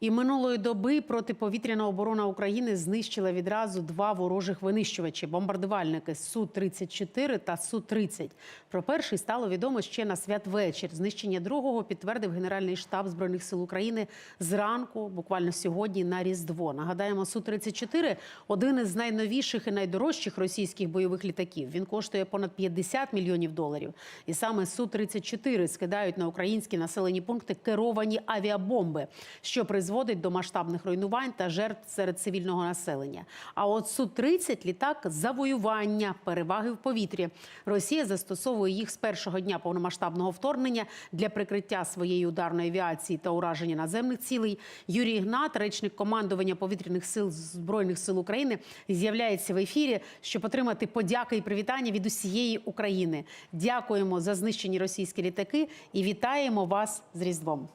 І минулої доби протиповітряна оборона України знищила відразу два ворожих винищувачі бомбардувальники Су-34 та Су-30. Про перший стало відомо ще на святвечір. Знищення другого підтвердив Генеральний штаб збройних сил України зранку, буквально сьогодні на Різдво. Нагадаємо, Су-34 – один із найновіших і найдорожчих російських бойових літаків. Він коштує понад 50 мільйонів доларів. І саме Су-34 скидають на українські населені пункти керовані авіабомби, що призводить до масштабних руйнувань та жертв серед цивільного населення. А от Су-30 – літак завоювання, переваги в повітрі. Росія застосовує їх з першого дня повномасштабного вторгнення для прикриття своєї ударної авіації та ураження наземних цілей. Юрій Ігнат, речник командування повітряних сил збройних сил України, з'являється в ефірі, щоб отримати подяки і привітання від усієї України. Дякуємо за знищені російські літаки і вітаємо вас з Різдвом.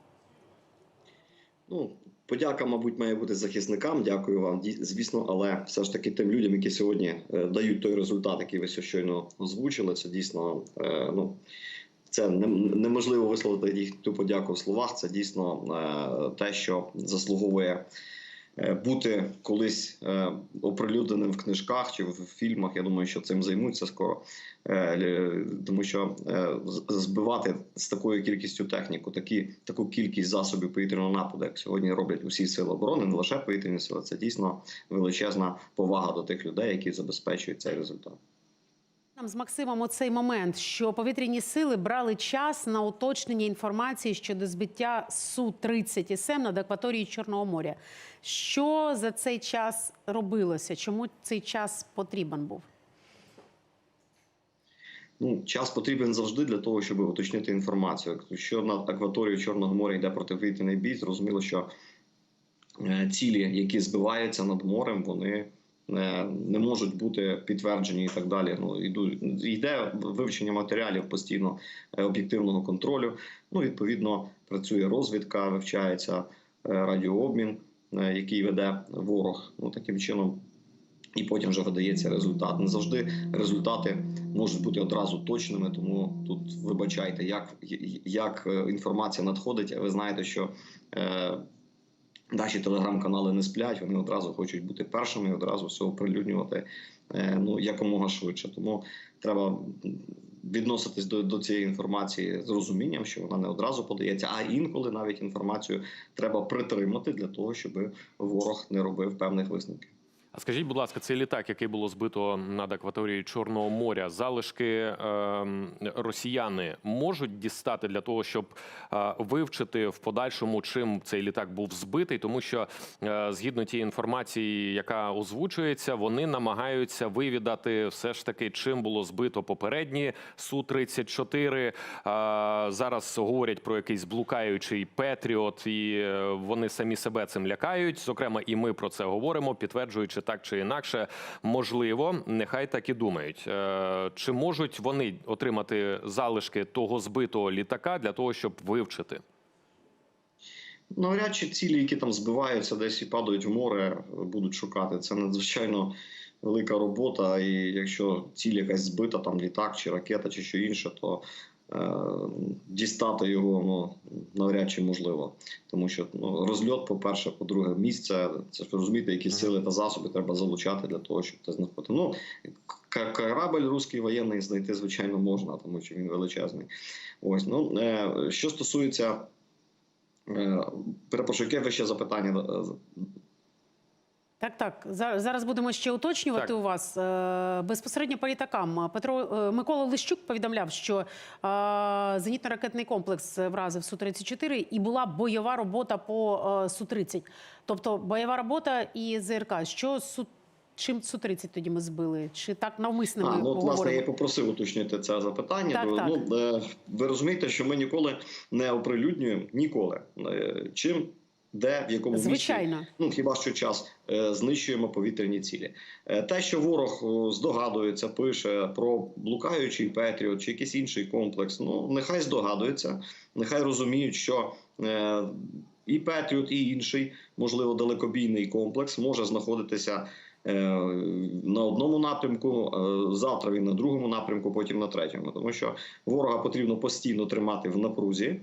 Ну, подяка, мабуть, має бути захисникам. Дякую вам, звісно, але все ж таки тим людям, які сьогодні е, дають той результат, який ви щойно озвучили. Це дійсно е, ну. Це неможливо висловити їх ту подяку в словах. Це дійсно е, те, що заслуговує бути колись е, оприлюдненим в книжках чи в фільмах. Я думаю, що цим займуться скоро, Е, тому що е, збивати з такою кількістю техніку, такі таку кількість засобів повітряного нападу, як сьогодні роблять усі сили оборони, не лише повітряні сили. Це дійсно величезна повага до тих людей, які забезпечують цей результат. З Максимом оцей момент, що повітряні сили брали час на уточнення інформації щодо збиття Су-30 СМ над акваторією Чорного моря. Що за цей час робилося? Чому цей час потрібен був? Ну, час потрібен завжди для того, щоб уточнити інформацію. Якщо над акваторією Чорного моря йде протиповітряний бій, зрозуміло, що е, цілі, які збиваються над морем, вони не можуть бути підтверджені і так далі. Ну йде вивчення матеріалів постійно е, об'єктивного контролю. Ну, відповідно, працює розвідка, вивчається е, радіообмін, е, який веде ворог. Ну таким чином. І потім вже видається результат. Не завжди результати можуть бути одразу точними, тому тут вибачайте, як, як е, інформація надходить. Ви знаєте, що е, наші телеграм-канали не сплять, вони одразу хочуть бути першими одразу все оприлюднювати е, ну, якомога швидше. Тому треба відноситись до, до цієї інформації з розумінням, що вона не одразу подається, а інколи навіть інформацію треба притримати для того, щоб ворог не робив певних висновків. А скажіть, будь ласка, цей літак, який було збито над акваторією Чорного моря, залишки е, росіяни можуть дістати для того, щоб е, вивчити в подальшому, чим цей літак був збитий, тому що е, згідно тієї інформації, яка озвучується, вони намагаються вивідати все ж таки, чим було збито попередні су 34 е, Зараз говорять про якийсь блукаючий Петріот, і е, вони самі себе цим лякають. Зокрема, і ми про це говоримо, підтверджуючи так чи інакше, можливо, нехай так і думають. Е, Чи можуть вони отримати залишки того збитого літака для того, щоб вивчити? Навряд чи цілі, які там збиваються, десь і падають в море, будуть шукати. Це надзвичайно велика робота. І якщо ціль якась збита, там літак чи ракета, чи що інше, то дістати його ну, навряд чи можливо. Тому що ну, розльот, по-перше, по-друге, місце. Це ж розумієте, які сили та засоби треба залучати для того, щоб це знаходити. Ну, к- корабль руський воєнний знайти, звичайно, можна, тому що він величезний. Ось ну е, що стосується. Е, Перепрошую, яке ви ще запитання? Так, так. За- Зараз будемо ще уточнювати Так. у вас Е, безпосередньо по літакам. Петро е, Микола Лищук повідомляв, що е, зенітно-ракетний комплекс вразив су 34 і була бойова робота по су 30 Тобто бойова робота і ЗРК. Що су чим су 30 тоді ми збили? Чи так навмисно ми А, ну, от, власне, я попросив уточнити це запитання. Так, бо, так. Ну, ви розумієте, що ми ніколи не оприлюднюємо ніколи. Чим, де, в якому Звичайно. місці, ну хіба що час е, знищуємо повітряні цілі. Е, Те, що ворог здогадується, пише про блукаючий Петріот чи якийсь інший комплекс, ну нехай здогадується, нехай розуміють, що. е, І Петріот, і інший, можливо, далекобійний комплекс може знаходитися е, на одному напрямку. е, Завтра він на другому напрямку, потім на третьому. Тому що ворога потрібно постійно тримати в напрузі.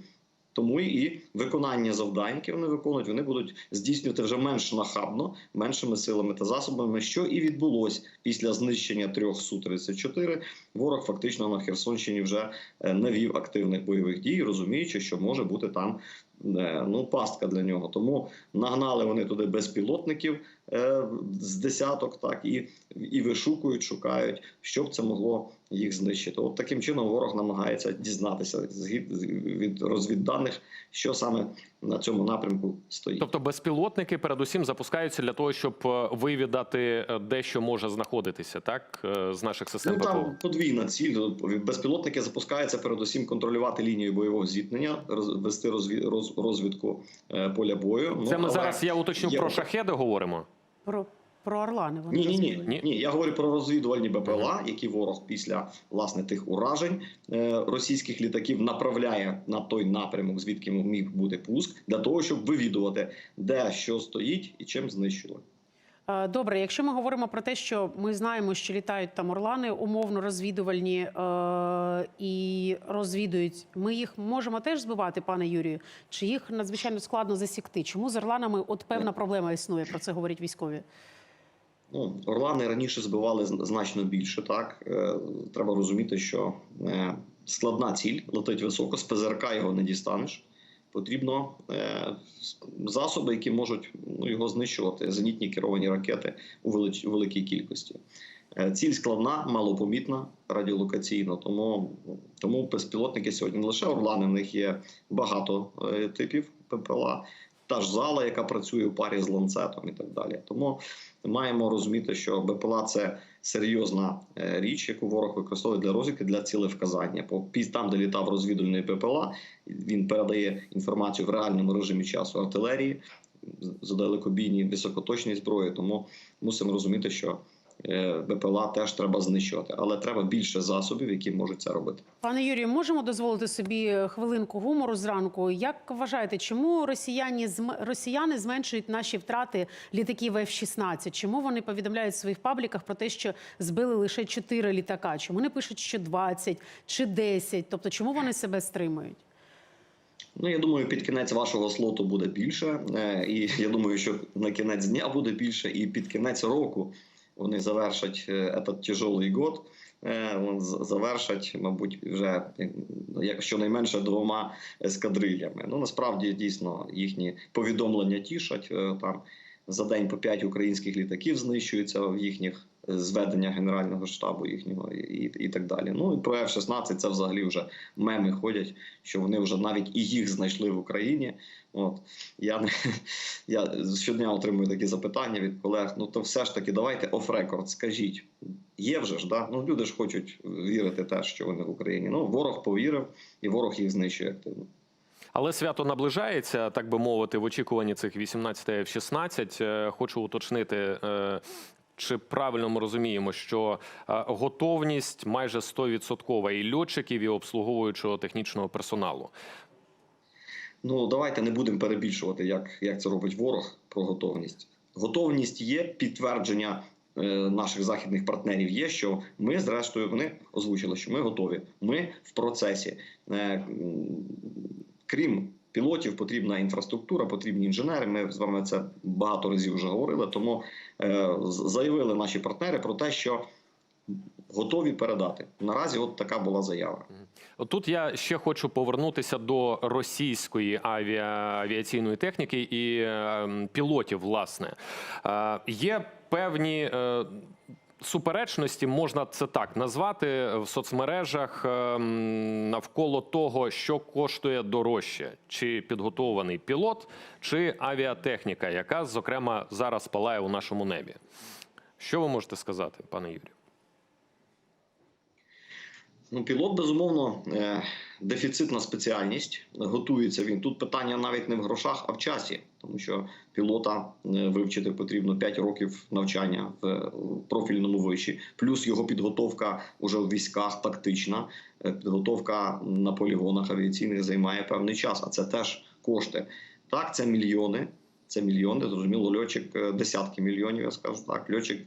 Тому і виконання завдань, які вони виконують, вони будуть здійснювати вже менш нахабно, меншими силами та засобами, що і відбулось після знищення трьох су 34 Ворог фактично на Херсонщині вже е, не вів активних бойових дій, розуміючи, що може бути там е, ну пастка для нього. Тому нагнали вони туди безпілотників з десяток, так і, і вишукують, шукають, що б це могло їх знищити. От таким чином ворог намагається дізнатися від розвідданих, що саме на цьому напрямку стоїть. Тобто безпілотники передусім запускаються для того, щоб е, вивідати е, де що може знаходитися, так е, з наших систем Ну, там подвійна ціль. Безпілотники запускаються передусім контролювати лінію бойового зіткнення, роз- вести розвідку е, поля бою. Ну, Це ми але зараз я уточню є- про шахеди говоримо. Про, про Орлани. Вони Ні, ні, ні. Ні? Я говорю про розвідувальні БПЛА, які ворог після власне тих уражень е, російських літаків направляє на той напрямок, звідки міг бути пуск, для того, щоб вивідувати, де що стоїть і чим знищили. Е, Добре, якщо ми говоримо про те, що ми знаємо, що літають там орлани, умовно розвідувальні е, і розвідують, ми їх можемо теж збивати, пане Юрію? Чи їх надзвичайно складно засікти? Чому з орланами от певна проблема існує? Про це говорять військові. Ну, Орлани раніше збивали значно більше. Так Е, треба розуміти, що складна ціль летить високо, з ПЗРК його не дістанеш. Потрібно е, засоби, які можуть ну, його знищувати, зенітні керовані ракети у великій кількості. Е, Ціль складна, малопомітна радіолокаційно, тому, тому безпілотники сьогодні не лише Орлани, в них є багато е, типів ППЛА, та ж зала, яка працює у парі з ланцетом і так далі. Тому маємо розуміти, що БПЛА це серйозна е, річ, яку ворог використовує для розвідки для цілевказання. По там, де літав розвідувальний БПЛА, він передає інформацію в реальному режимі часу артилерії за далекобійні високоточні зброї. Тому мусимо розуміти, що БПЛА теж треба знищувати, але треба більше засобів, які можуть це робити. Пане Юрію, можемо дозволити собі хвилинку гумору зранку. Як вважаєте, чому росіяни росіяни зменшують наші втрати літаків F-16? Чому вони повідомляють в своїх пабліках про те, що збили лише 4 літака? Чому не пишуть, що 20 чи 10? Тобто, чому вони себе стримують? Ну, я думаю, під кінець вашого слоту буде більше. Е, І я думаю, що на кінець дня буде більше, і під кінець року вони завершать е, этот тяжелий год. Е, Завершать, мабуть, вже як щонайменше двома ескадрилями. Ну насправді дійсно їхні повідомлення тішать. Е, Там за день по п'ять українських літаків знищуються в їхніх зведення Генерального штабу їхнього і, і, так далі. Ну і про F-16 це взагалі вже меми ходять, що вони вже навіть і їх знайшли в Україні. От я не я щодня отримую такі запитання від колег. Ну то все ж таки, давайте оф-рекорд, скажіть. Є вже ж, да? Ну люди ж хочуть вірити те, що вони в Україні. Ну ворог повірив, і ворог їх знищує активно. Але свято наближається, так би мовити, в очікуванні цих 18 F-16. Е, Хочу уточнити. Чи правильно ми розуміємо, що е, готовність майже 100% і льотчиків, і обслуговуючого технічного персоналу? Ну давайте не будемо перебільшувати, як, як це робить ворог про готовність. Готовність є, підтвердження е, наших західних партнерів є, що ми, зрештою, вони озвучили, що ми готові. Ми в процесі. Е, крім пілотів, потрібна інфраструктура, потрібні інженери. Ми з вами це багато разів вже говорили. Тому е, заявили наші партнери про те, що готові передати. Наразі, от така була заява. Тут я ще хочу повернутися до російської авіа, авіаційної техніки і е, пілотів. Власне, е, є певні. Е, Суперечності можна це так назвати в соцмережах ем, навколо того, що коштує дорожче, чи підготований пілот, чи авіатехніка, яка зокрема зараз палає у нашому небі. Що ви можете сказати, пане Юрію? Ну, пілот, безумовно, е, дефіцитна спеціальність. Готується він. Тут питання навіть не в грошах, а в часі, тому що пілота е, вивчити потрібно 5 років навчання в е, профільному виші, плюс його підготовка уже в військах тактична. Підготовка на полігонах авіаційних займає певний час, а це теж кошти. Так, це мільйони. Це мільйони, зрозуміло, льотчик десятки мільйонів, я скажу так. Льотчик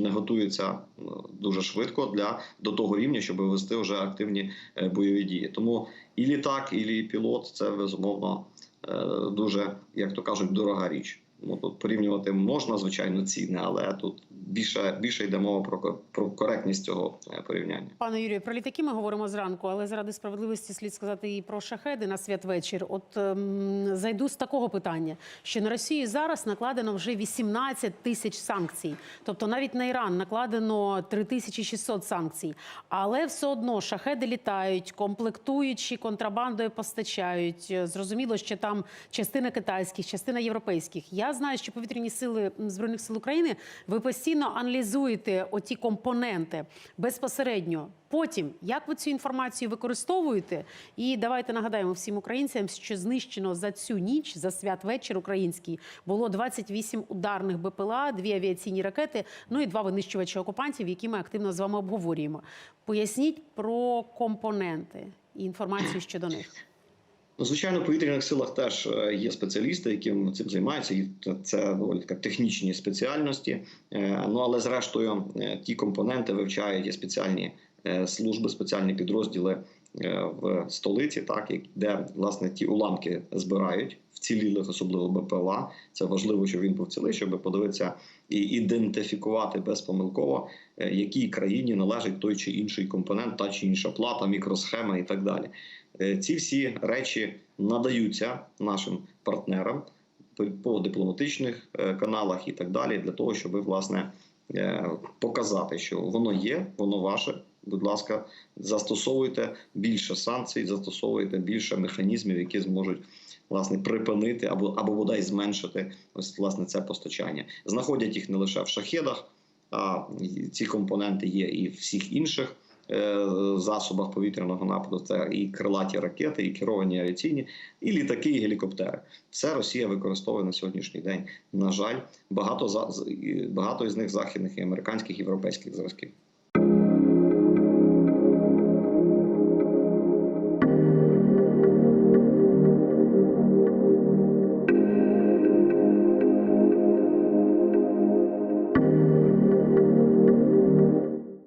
готуються е, дуже швидко для до того рівня, щоб вести вже активні е, бойові дії. Тому і літак, і пілот це безумовно е, дуже, як то кажуть, дорога річ. Ну тут порівнювати можна, звичайно, ціни, але тут більше більше йде мова про, про коректність цього е, порівняння. Пане Юрію, про літаки ми говоримо зранку, але заради справедливості слід сказати і про шахеди на святвечір. От ем, зайду з такого питання, що на Росію зараз накладено вже 18 тисяч санкцій. Тобто навіть на Іран накладено 3600 санкцій. Але все одно шахеди літають, комплектуючи контрабандою постачають. Е, Зрозуміло, що там частина китайських, частина європейських. Я знаю, що повітряні сили збройних сил України ви постійно аналізуєте оті компоненти безпосередньо. Потім як ви цю інформацію використовуєте? І давайте нагадаємо всім українцям, що знищено за цю ніч, за святвечір український, було 28 ударних БПЛА, дві авіаційні ракети, ну і два винищувачі окупантів, які ми активно з вами обговорюємо. Поясніть про компоненти і інформацію щодо них. Ну, звичайно, в повітряних силах теж е, є спеціалісти, які цим займаються, і це доволі така технічні спеціальності. Е, Ну але зрештою е, ті компоненти вивчають і спеціальні служби, спеціальні підрозділи в столиці, так де власне ті уламки збирають вцілілих, особливо БПЛА. Це важливо, щоб він був цілий, щоб подивитися і ідентифікувати безпомилково, якій країні належить той чи інший компонент, та чи інша плата, мікросхема і так далі. Е, Ці всі речі надаються нашим партнерам по- дипломатичних е, каналах і так далі, для того, щоб власне е, показати, що воно є, воно ваше. Будь ласка, застосовуйте більше санкцій, застосовуйте більше механізмів, які зможуть власне припинити або або бодай зменшити ось власне це постачання. Знаходять їх не лише в шахедах, а ці компоненти є і в всіх інших засобах повітряного нападу. Це і крилаті ракети, і керовані авіаційні, і літаки, і гелікоптери. Все Росія використовує на сьогоднішній день. На жаль, багато багато із них західних і американських і європейських зразків.